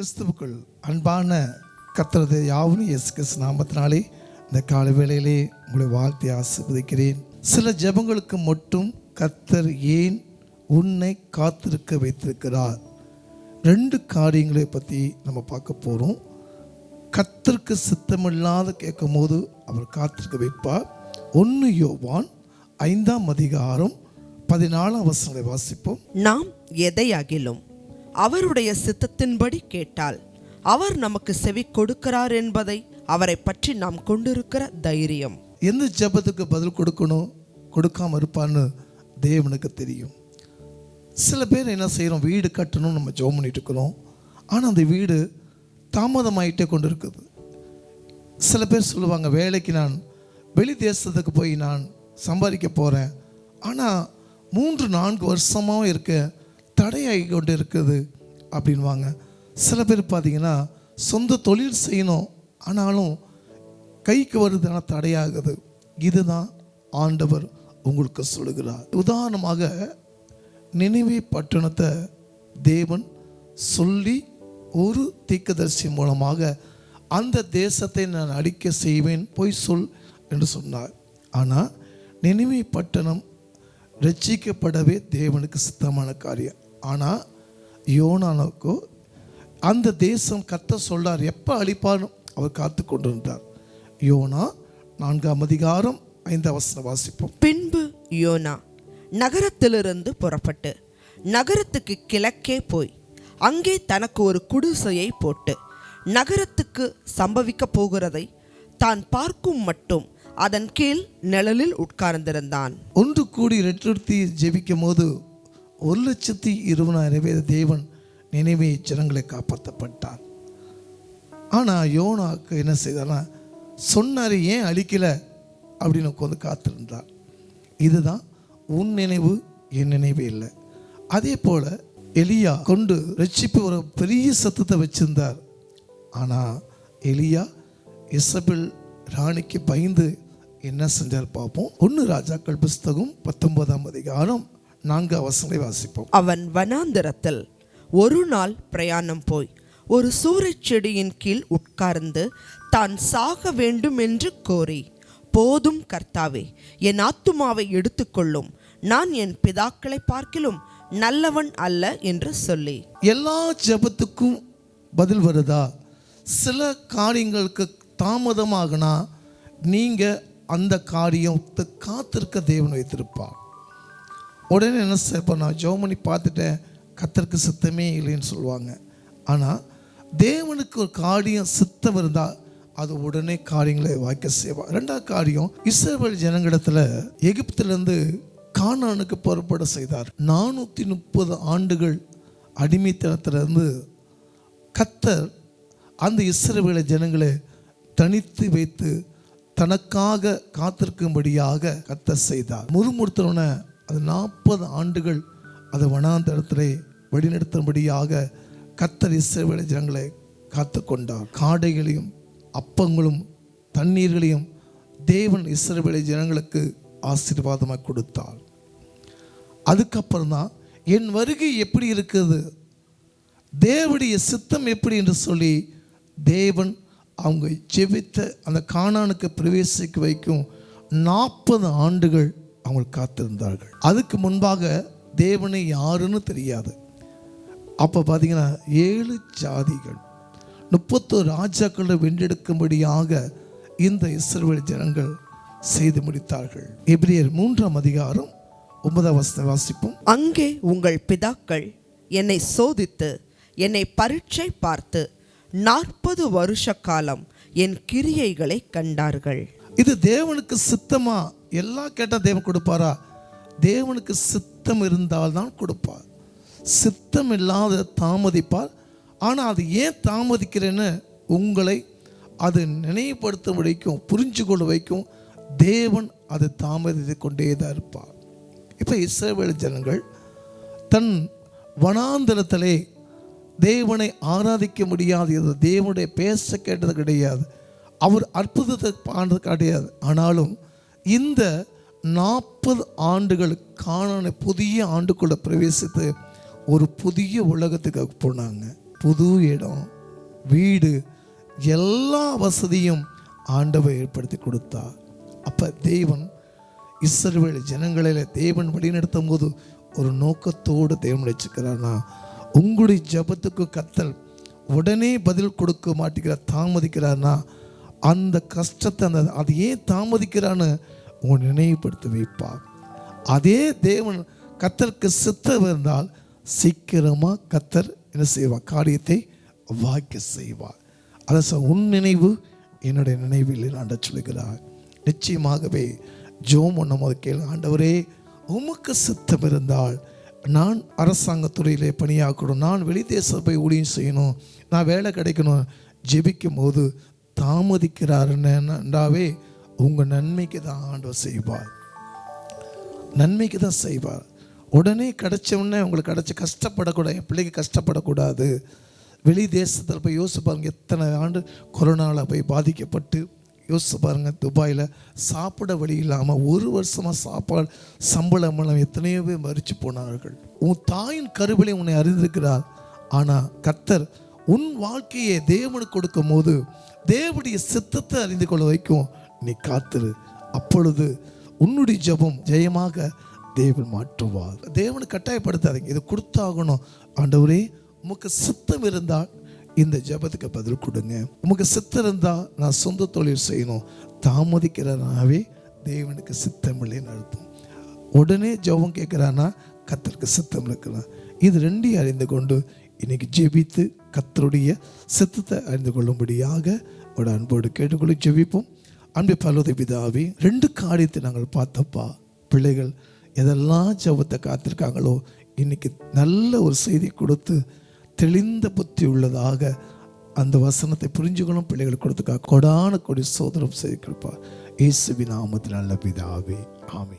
கிறிஸ்துவுக்குள் அன்பான கர்த்தரது யாவும் இயேசு கிறிஸ்து நாமத்தினாலே இந்த காலை வேளையிலே உங்களை வாழ்த்தி ஆசிர்வதிக்கிறேன். சில ஜெபங்களுக்கு மட்டும் கத்தர் ஏன் உன்னை காத்திருக்க வைத்திருக்கிறார்? ரெண்டு காரியங்களை பற்றி நம்ம பார்க்க போகிறோம் கத்தருக்கு சித்தமில்லாத கேட்கும் போது அவர் காத்திருக்க வைப்பார். ஒன்று யோவான் ஐந்தாம் அதிகாரம் பதினாலாம் வசனங்களை வாசிப்போம். நாம் எதையாகிலும் அவருடைய சித்தத்தின்படி கேட்டால் அவர் நமக்கு செவி கொடுக்கிறார் என்பதை அவரை பற்றி நாம் கொண்டிருக்கிற தைரியம். எந்த ஜெபத்துக்கு பதில் கொடுக்கணும்? கொடுக்காம இருப்பான்னு தேவனுக்கு தெரியும். சில பேர் என்ன செய்கிறோம் வீடு கட்டணும்னு நம்ம ஜோம் பண்ணிட்டு இருக்கிறோம் ஆனால் அந்த வீடு தாமதமாயிட்டே கொண்டு இருக்குது சில பேர் சொல்லுவாங்க வேலைக்கு நான் வெளி தேசத்துக்கு போய் நான் சம்பாதிக்க போகிறேன் ஆனால் மூன்று நான்கு வருஷமாகவும் இருக்க. தடையாகி கொண்டு இருக்குது அப்படின்வாங்க. சில பேர் பார்த்தீங்கன்னா சொந்த தொழில் செய்யணும் ஆனாலும் கைக்கு வருது ஆனால் தடையாகுது. இதுதான் ஆண்டவர் உங்களுக்கு சொல்லுகிறார். உதாரணமாக நினைவே பட்டணத்தை தேவன் சொல்லி ஒரு தீக்கதர்சி மூலமாக அந்த தேசத்தை நான் அழிக்க செய்வேன் போய் சொல் என்று சொன்னார். ஆனால் நினைவை பட்டணம் ரட்சிக்கப்படவே தேவனுக்கு சித்தமான காரியம். ஆனால் யோனானுக்கோ அந்த தேசம் கத்த சொல்றார் எப்போ அழிப்பார் அவர் காத்து கொண்டிருந்தார். யோனா நான்காம் அதிகாரம் ஐந்தாம் வசனம் வாசிப்போம். பின்பு யோனா நகரத்திலிருந்து புறப்பட்டு நகரத்துக்கு கிழக்கே போய் அங்கே தனக்கு ஒரு குடிசையை போட்டு நகரத்துக்கு சம்பவிக்க போகிறதை தான் பார்க்கும் மட்டும் அதன் கீழ் நிழலில் உட்கார்ந்திருந்தான். ஒன்று கூடி ரெட்டுறுத்தி ஜெபிக்கும் போது ஒரு லட்சத்தி இருபதாயிரம் பேர் தேவன் நினைவே ஜனங்களை காப்பாற்றப்பட்டான் ஆனால் யோனாக்கு என்ன செய்தார்னா சொன்னார் ஏன் அழிக்கல? அப்படின்னு உட்காந்து காத்திருந்தார். இதுதான் உன் நினைவு என் நினைவு இல்லை. அதே போல் எலியா கொண்டு ரட்சிப்பு ஒரு பெரிய சத்தத்தை வச்சிருந்தார். ஆனால் எலியா இசபில் ராணிக்கு பயந்து என்ன செஞ்சார் பார்ப்போம். ஒன்று ராஜாக்கள் புஸ்தகம் பத்தொன்பதாம் அதிகாரம் நான்காம் வசனங்களை வாசிப்போம். அவன் வனாந்திரத்தில் ஒரு நாள் பிரயாணம் போய் ஒரு சூறைச் செடியின் கீழ் உட்கார்ந்து தான் சாக வேண்டும் என்று கோரி போதும் கர்த்தாவே என் ஆத்துமாவை எடுத்துக்கொள்ளும். நான் என் பிதாக்களை பார்க்கிலும் நல்லவன் அல்ல என்று சொல்லி. எல்லா ஜெபத்துக்கும் பதில் வருதா? சில காரியங்களுக்கு தாமதமாகனா நீங்கள் அந்த காரியத்தை காத்திருக்க தேவன் வைத்திருப்பார். உடனே என்ன இப்போ நான் ஜோமனி பார்த்துட்டேன் கத்தருக்கு சித்தமே இல்லைன்னு சொல்லுவாங்க. ஆனால் தேவனுக்கு ஒரு காரியம் சித்தம் இருந்தால் அது உடனே காரியங்களை வாய்க்க செய்வார் ரெண்டாவது காரியம் இஸ்ரேல் ஜனங்களிடத்தில் எகிப்திலேருந்து கானானுக்கு புறப்பட செய்தார். நானூற்றி முப்பது ஆண்டுகள் அடிமைத்தனத்திலிருந்து கத்தர் அந்த இஸ்ரவேல ஜனங்களை தனித்து வைத்து தனக்காக காத்திருக்கும்படியாக கத்தர் செய்தார். முறுமுறுத்தவனை அது நாற்பது ஆண்டுகள் அது வனாந்தரத்திலே வழிநடத்தும்படியாக கத்தர் இசைவேலை ஜனங்களை காத்து கொண்டார் காடைகளையும் அப்பங்களும் தண்ணீர்களையும் தேவன் இஸ்ரவேல ஜனங்களுக்கு ஆசீர்வாதமாக கொடுத்தார். அதுக்கப்புறம் தான் என் வருகை எப்படி இருக்குது தேவடைய சித்தம் எப்படி என்று சொல்லி தேவன் அவங்க ஜெபித்த அந்த காணானுக்கு பிரவேசிக்க வைக்கும் நாற்பது ஆண்டுகள் அவங்க காத்திருந்தார்கள். அதுக்கு முன்பாக தேவனை யாருன்னு தெரியாது. அப்போ பார்த்தீங்கன்னா ஏழு ஜாதிகள் முப்பத்தோரு ராஜாக்களை வென்றெடுக்கும்படியாக இந்த இஸ்ரவேல் ஜனங்கள் செய்து முடித்தார்கள். எபிரியர் மூன்றாம் அதிகாரம் ஒன்பதாம் வசனம் வாசிப்போம். அங்கே உங்கள் பிதாக்கள் என்னை சோதித்து என்னை பரீட்சை பார்த்து நாற்பது வருஷ காலம் என் கிரியைகளை கண்டார்கள். இது தேவனுக்கு சித்தமா எல்லாம் கேட்டால் தேவன் கொடுப்பாரா? தேவனுக்கு சித்தம் இருந்தால்தான் கொடுப்பார். சித்தம் இல்லாத தாமதிப்பார். ஆனால் அது ஏன் தாமதிக்கிறேன்னு உங்களை அது நினைவுபடுத்த வைக்கும் புரிஞ்சு கொள்ள வைக்கும் தேவன் அதை தாமதித்து கொண்டே தான் இருப்பார். இப்போ இஸ்ரவேல் ஜனங்கள் தன் வனாந்தரத்திலே தேவனை ஆராதிக்க முடியாது இது தேவனுடைய பேச கேட்டது கிடையாது. அவர் அற்புதத்தை ஆனது கிடையாது. ஆனாலும் இந்த நாற்பது ஆண்டுகள் காணான புதிய ஆண்டுக்குள்ளே பிரவேசித்து ஒரு புதிய உலகத்துக்கு போனாங்க. புது இடம் வீடு எல்லா வசதியும் ஆண்டவர் ஏற்படுத்தி கொடுத்தார். அப்போ தேவன் இஸ்ரவேல் ஜனங்களில் தேவன் வழிநடத்தும் போது ஒரு நோக்கத்தோடு தேவன் வச்சுக்கிறார்னா உங்களுடைய ஜபத்துக்கு கத்தல் உடனே பதில் கொடுக்க மாட்டேங்கிற தாமதிக்கிறார்னா அந்த கஷ்டத்தை அந்த அது ஏன் தாமதிக்கிறான்னு உன் நினைவுபடுத்தி வைப்பார் அதே தேவன் கத்தருக்கு சித்தம் இருந்தால் சீக்கிரமாக கத்தர் என்ன செய்வார் காரியத்தை வாய்க்க செய்வார் அதை உன் நினைவு என்னுடைய நினைவில் ஆண்ட சொல்கிறார் நிச்சயமாகவே ஜோம் ஒன்றும் போது கேளு. ஆண்டவரே உமக்கு சித்தம் இருந்தால் நான் அரசாங்கத்துறையிலே பணியாக்கணும். நான் வெளி தேச போய் ஊழியம் செய்யணும். நான் வேலை கிடைக்கணும். ஜெபிக்கும் போது தாமதிக்கிறாருன்னாவே உங்கள் நன்மைக்கு தான் ஆண்டவர் செய்வார். நன்மைக்கு தான் செய்வார். உடனே கிடைச்ச உடனே உங்களுக்கு கிடைச்சி கஷ்டப்படக்கூடாது என் பிள்ளைக்கு கஷ்டப்படக்கூடாது. வெளி தேசத்தில் போய் யோசிச்சு பாருங்க எத்தனை ஆண்டு கொரோனாவில் போய் பாதிக்கப்பட்டு யோசிச்சு பாருங்க துபாயில் சாப்பிட வழி இல்லாமல் ஒரு வருஷமாக சாப்பாடு சம்பளம் மூலம் எத்தனையோ பேர் மறித்து போனார்கள். உன் தாயின் கருவிலை உன்னை அறிந்திருக்கிறார். ஆனால் கர்த்தர் உன் வாழ்க்கையை தேவனுக்கு கொடுக்கும் போது தேவனுடைய சித்தத்தை அறிந்து கொள்ள வைக்கும். நீ காத்துரு. அப்பொழுது உன்னுடைய ஜெபம் ஜெயமாக தேவன் மாற்றுவார். தேவனை கட்டாயப்படுத்தாதீங்க. இது கொடுத்தாகணும். ஆண்டவரே உமக்கு சித்தம் இருந்தால் இந்த ஜெபத்துக்கு பதில் கொடுங்க. உமக்கு சித்தம் இருந்தால் நான் சொந்த தொழில் செய்யணும். தாமதிக்கிறனாவே தேவனுக்கு சித்தம் இல்லைன்னு அர்த்தம். உடனே ஜெபம் கேட்குறான்னா கத்தருக்கு சித்தம் இருக்கலாம் இது ரெண்டையும் அறிந்து கொண்டு இன்னைக்கு ஜெபித்து கத்தருடைய சித்தத்தை அறிந்து கொள்ளும்படியாக ஒரு அன்போடு கேட்டுக்கொள்ள ஜெபிப்போம். அன்பு பலோதை பிதாவே ரெண்டு காரியத்தை நாங்கள் பார்த்தப்பா. பிள்ளைகள் எதெல்லாம் ஜபத்தை காத்திருக்காங்களோ இன்னைக்கு நல்ல ஒரு செய்தி கொடுத்து தெளிந்த புத்தி உள்ளதாக அந்த வசனத்தை புரிஞ்சுக்கணும். பிள்ளைகளுக்கு கொடுத்துக்கா. கொடான கொடி சோதனம் செய்து கொடுப்பா. இயேசுவின் நாமத்தில் நல்ல பிதாவே. ஆமே